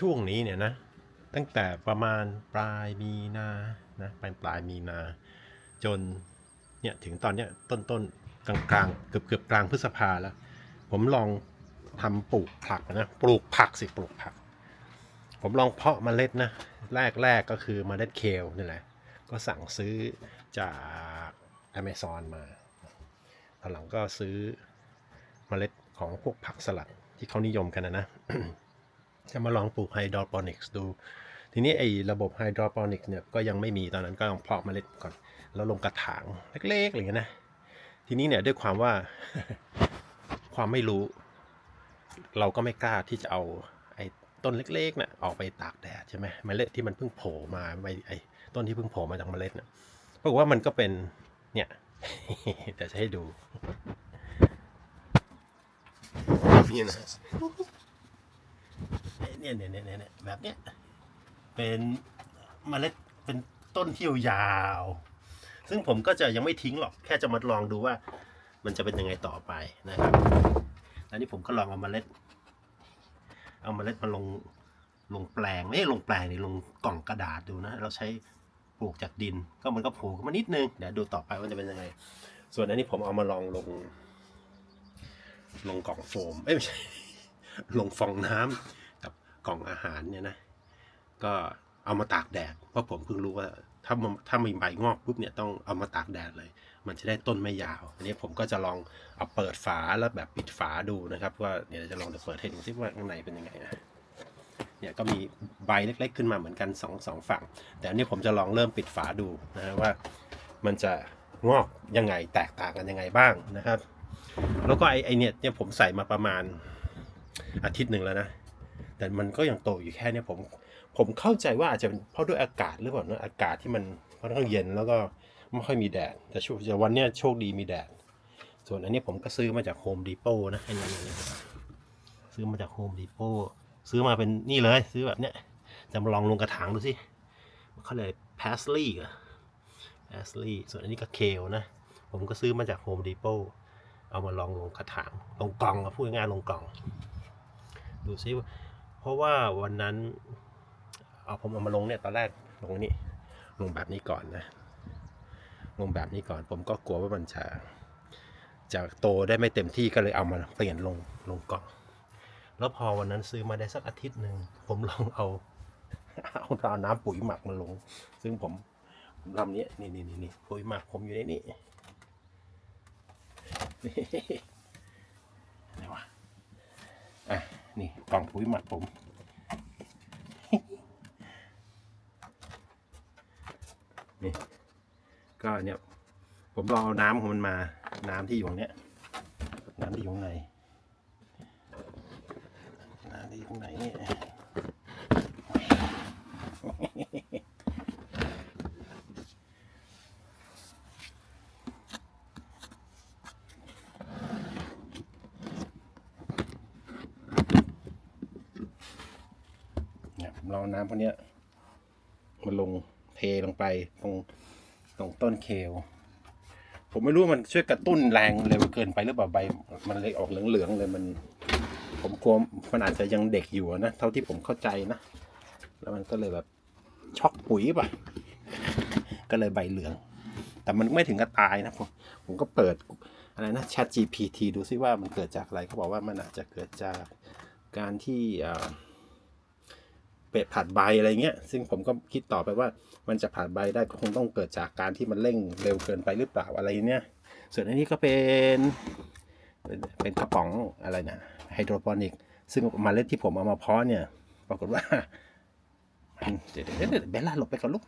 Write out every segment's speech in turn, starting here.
ช่วงนี้เนี่ยนะ ตั้งแต่ประมาณปลายมีนานะปลายปลายมีนา จนเนี่ยถึงตอนเนี้ยต้นต้นกลางกลางๆเกือบเกือบกลางพฤษภาแล้ว ผมลองทำปลูกผักนะปลูกผักสิปลูกผัก ผมลองเพาะเมล็ดนะแรกแรกก็คือเมล็ดเคลนี่แหละก็สั่งซื้อจาก Amazon มาตอนหลังก็ซื้อเมล็ดของพวกผักสลัดที่เขานิยมกันนะนะ จะมาลองปลูกไฮโดรโปนิกส์ดู ทีนี้ไอ้ระบบไฮโดรโปนิกส์เนี่ยก็ยังไม่มีตอนนั้นก็ลองเพาะเมล็ดก่อน แล้วลงกระถางเล็กๆอะไรอย่างเงี้ยนะ ทีนี้เนี่ยด้วยความว่าความไม่รู้ เราก็ไม่กล้าที่จะเอาไอ้ต้นเล็กๆเนี่ยออกไปตากแดดใช่ไหมเมล็ดที่มันเพิ่งโผล่มาไอ้ไอ้ต้นที่เพิ่งโผล่มาจากเมล็ดเนี่ยปรากฏว่ามันก็เป็นเนี่ยเดี๋ยวจะให้ดูนี่นะ เนี่ยเนี่ยเนี่ยเนี่ยแบบเนี้ยเป็นเมล็ดเป็นต้นที่ยาว ซึ่งผมก็จะยังไม่ทิ้งหรอกแค่จะมาลองดูว่า มันจะเป็นยังไงต่อไปนะครับอันนี้ผมก็ลองเอามาเมล็ด เอามาเมล็ดมาลงลงแปลงไม่ใช่ลงแปลงนี่ลงกล่องกระดาษดูนะ เราใช้ปลูกจากดิน ก็มันก็โผล่ขึ้นมานิดนึงเดี๋ยวดูต่อไปว่าจะเป็นยังไง ส่วนอันนี้ผมเอามาลองลง ลงกล่องโฟมเอ้ยไม่ใช่ลงฟองน้ำ กล่องอาหารเนี่ยนะก็เอามาตากแดดเพราะผมเพิ่งรู้ว่าถ้ามันถ้ามีใบงอกปุ๊บเนี่ยต้องเอามาตากแดดเลย มันจะได้ต้นไม่ยาว อันนี้ผมก็จะลองเอาเปิดฝาแล้วแบบปิดฝาดูนะครับ ว่าเดี๋ยวจะลองจะเปิดให้ดูซิว่าข้างในเป็นยังไงนะเนี่ยก็มีใบเล็ก ๆ ขึ้นมาเหมือนกันสองสองฝั่ง แต่อันนี้ผมจะลองเริ่มปิดฝาดูนะฮะว่ามันจะงอกยังไงแตกต่างกันยังไงบ้างนะครับ แล้วก็ไอไอเนี่ยเนี่ยผมใส่มาประมาณอาทิตย์หนึ่งแล้วนะ แต่มันก็ยังโตอยู่แค่เนี้ผม ผมเข้าใจว่าอาจจะเป็นเพราะด้วยอากาศหรือเปล่านะอากาศที่มันค่อนข้างเย็นแล้วก็ไม่ค่อยมีแดดแต่ช่วงแต่วันเนี้ยโชคดีมีแดดส่วนอันนี้ผมก็ซื้อมาจากโฮมดีโ t นะอ้นี่ซื้อมาจากโฮมดีโ t ซื้อมาเป็นนี่เลย ซื้อแบบเนี้ยจะมาลองลงกระถางดูสิเขาเลยพาสลีย์อะพาสลีย์ส่วนอันนี้ก็เคลนะ ผมก็ซื้อมาจากโฮมดีโ t เอามาลองลงกระถางลงกล่องพูดง่ายลงกล่อง ดูซิว่า เพราะว่าวันนั้นเอาผมเอามาลงเนี่ยตอนแรกลงนี่ลงแบบนี้ก่อนนะลงแบบนี้ก่อน ผมก็กลัวว่ามันจะจะโตได้ไม่เต็มที่ก็เลยเอามาเปลี่ยนลงลงกล่อง แล้วพอวันนั้นซื้อมาได้สักอาทิตย์หนึ่งผมลองเอาเอาเอาน้ำปุ๋ยหมักมาลง ซึ่งผมผมทำนี้นี่นี่นี่ปุ๋ยหมักผมอยู่ในนี่ นี่อะไรวะอะ นี่กล่องปุ๋ยหมักผม นี่ ก็เนี่ย ผมรอเอาน้ำของมันมา น้ำที่อยู่ตรงเนี้ย น้ำที่อยู่ข้างในน้ำที่อยู่ข้างในนี่เนี่ย ผมรอน้ำพวกนี้ยมาลงเทลงไปตรงตรงต้นเคลผมไม่รู้มันช่วยกระตุ้นแรงเร็วเกินไปหรือเปล่าใบ มันเลยออกเหลืองๆเลยมัน ผมกลัวมันอาจจะยังเด็กอยู่นะเท่าที่ผมเข้าใจนะ แล้วมันก็เลยแบบช็อกปุ๋ยป่ะ ก็เลยใบเหลือง แต่มันไม่ถึงกับตายนะผมผมก็เปิดอะไรนะ Chat GPT ดูซิว่ามันเกิดจากอะไรเขาบอกว่ามันอาจจะเกิดจากการที่อ่า เป็ดผัดใบอะไรเงี้ย ซึ่งผมก็คิดต่อไปว่ามันจะผัดใบได้ก็คงต้องเกิดจากการที่มันเร่งเร็วเกินไปหรือเปล่าอะไรเนี่ย ส่วนอันนี้ก็เป็นเป็นกระป๋องอะไรนะไฮโดรโปนิก ซึ่งเมล็ดที่ผมเอามาเพาะเนี่ย ปรากฏว่าเดี๋ยวเดี๋ยวเบลล่าหลบไปก่อนลูก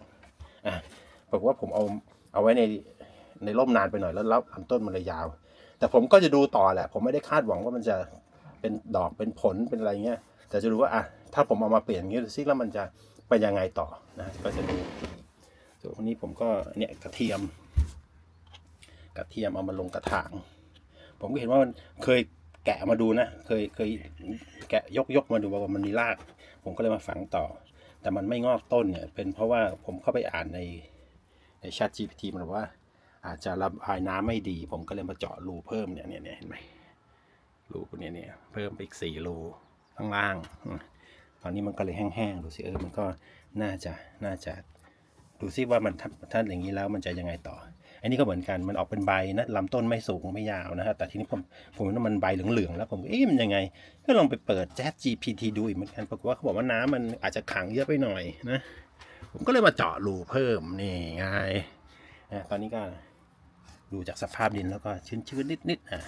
อะปรากฏว่าผมเอาเอาไว้ในในร่มนานไปหน่อยแล้วแล้วลำต้นมันเลยยาว แต่ผมก็จะดูต่อแหละ ผมไม่ได้คาดหวังว่ามันจะเป็นดอกเป็นผลเป็นอะไรเงี้ย แต่จะดูว่าอะ ถ้าผมเอามาเปลี่ยนอย่างนี้ดูซิแล้วมันจะไปยังไงต่อนะก็จะดูส่วนนี้ผมก็เนี่ยกระเทียม กระเทียมเอามาลงกระถาง ผมก็เห็นว่ามันเคยแกะมาดูนะ เคยเคยแกะยกยกมาดูว่ามันมีราก ผมก็เลยมาฝังต่อ แต่มันไม่งอกต้นเนี่ย เป็นเพราะว่าผมเข้าไปอ่านในใน Chat GPT มันบอกว่า อาจจะระบายน้ำไม่ดี ผมก็เลยมาเจาะรูเพิ่มเนี่ยเนี่ยเห็นไหมรูเนี่ยเนี่ยเพิ่มไปอีกสี่รูข้างล่าง ตอนนี้มันก็เลยแห้งๆดูสิเออมันก็น่าจะน่าจะดูซิว่ามันถ้าถ้าอย่างนี้แล้วมันจะยังไงต่อ อันนี้ก็เหมือนกันมันออกเป็นใบนะลำต้นไม่สูงไม่ยาวนะฮะแต่ทีนี้ผมผมว่ามันใบเหลืองๆแล้วผมเอ๊ะมันยังไง ก็ลองไปเปิด Chat GPT ดูอีกเหมือนกันปรากฏว่าเขาบอกว่าน้ำมันอาจจะขังเยอะไปหน่อยนะ ผมก็เลยมาเจาะรูเพิ่มนี่ไงอะตอนนี้ก็ดูจากสภาพดินแล้วก็ชื้นๆนิดๆอะ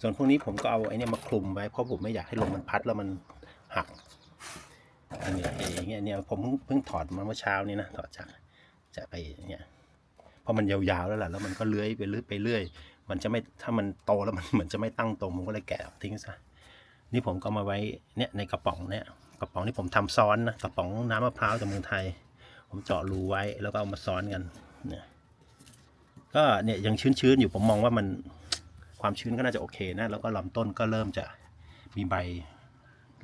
ส่วนพวกนี้ผมก็เอาไอ้นี่มาคลุมไว้เพราะผมไม่อยากให้ลมมันพัดแล้วมันหัก อันนี้อย่างเงี้ยเนี่ยผมเพิ่งเพิ่งถอดมาเมื่อเช้านี้นะถอดจากจะไปเนี่ยเพราะมันยาวๆแล้วแหละแล้วมันก็เลื้อยไปเลื้อยไปเรื่อย มันจะไม่ถ้ามันโตแล้วมันเหมือนจะไม่ตั้งตรงผมก็เลยแกะทิ้งซะนี่ผมก็มาไว้เนี่ยในกระป๋องเนี่ยกระป๋องที่ผมทำซ้อนนะกระป๋องน้ำมะพร้าวจากเมืองไทย ผมเจาะรูไว้แล้วก็เอามาซ้อนกันเนี่ยก็เนี่ยยังชื้นๆอยู่ผมมองว่ามันความชื้นก็น่าจะโอเคนะแล้วก็ลำต้นก็เริ่มจะมีใบ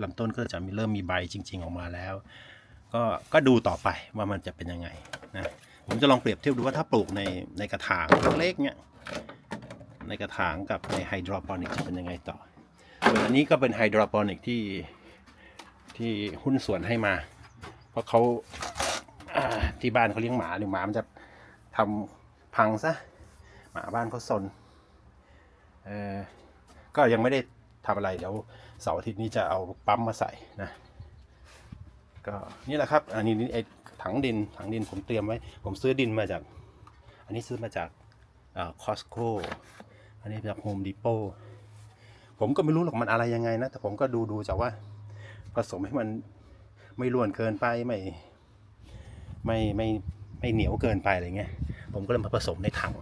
ลำต้นก็จะมีเริ่มมีใบจริง ๆ ออกมาแล้ว ก็ก็ดูต่อไปว่ามันจะเป็นยังไงนะผมจะลองเปรียบเทียบดูว่าถ้าปลูกในในกระถางเล็กๆเนี่ยในกระถางกับในไฮโดรโปนิกจะเป็นยังไงต่อส่วนอันนี้ก็เป็นไฮโดรโปนิกที่ที่หุ้นส่วนให้มา เพราะเขาาที่บ้านเขาเลี้ยงหมาหรือหมามันจะทำพังซะหมาบ้านเขาซนเออก็ยังไม่ได้ทำอะไรเดี๋ยว เสาร์อาทิตย์นี้จะเอาปั๊มมาใส่นะก็นี่แหละครับอันนี้ไอ้ถังดินถังดินผมเตรียมไว้ ผมซื้อดินมาจาก อันนี้ซื้อมาจากคอสโก้อันนี้จากโฮมดีโปผมก็ไม่รู้หรอกมันอะไรยังไงนะ แต่ผมก็ดูดูจากว่าผสมให้มันไม่ล้วนเกินไปไม่ไม่ไม่ไม่เหนียวเกินไปอะไรเงี้ย ผมก็เลยมาผสมในถัง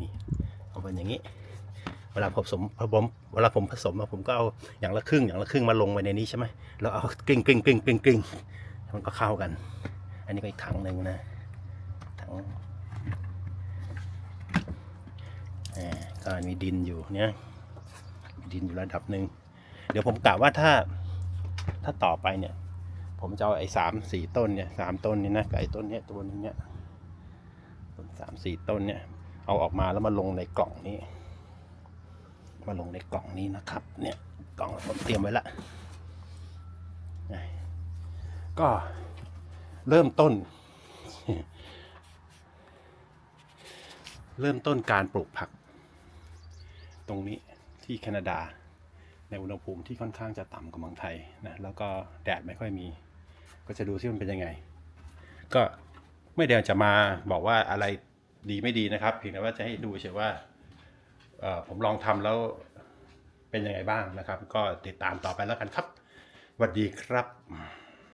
นี่ เอาเป็นอย่างนี้ เวลาผสมผมเวลาผมผสมอะผมก็เอาอย่างละครึ่งอย่างละครึ่งมาลงไว้ในนี้ใช่ไหมแล้วเอากลิ้งกลิ้งกลิ้งกลิ้งกลิ้งมันก็เข้ากัน อันนี้ก็อีกถังหนึ่งนะถังอ่าก็มีดินอยู่เนี่ยดินอยู่ระดับหนึ่งเดี๋ยวผมกะว่าถ้าถ้าต่อไปเนี่ย ผมจะเอาไอ้สามสี่ต้นเนี่ยสามต้นนี่นะกับไอ้ต้นเนี้ยตัวนึงเนี่ยต้นสามสี่ต้นเนี่ยเอาออกมาแล้วมาลงในกล่องนี้ มาลงในกล่องนี้นะครับ เนี่ยกล่องผมเตรียมไว้ละก็เริ่มต้น เริ่มต้นการปลูกผัก ตรงนี้ที่แคนาดา ในอุณหภูมิที่ค่อนข้างจะต่ำกว่าเมืองไทยนะแล้วก็แดดไม่ค่อยมี ก็จะดูที่มันเป็นยังไง ก็ไม่เดี๋ยวจะมาบอกว่าอะไรดีไม่ดีนะครับเพียงแต่ว่าจะให้ดูเฉยว่า ผมลองทำแล้วเป็นยังไงบ้างนะครับ ก็ติดตามต่อไปแล้วกันครับสวัสดีครับ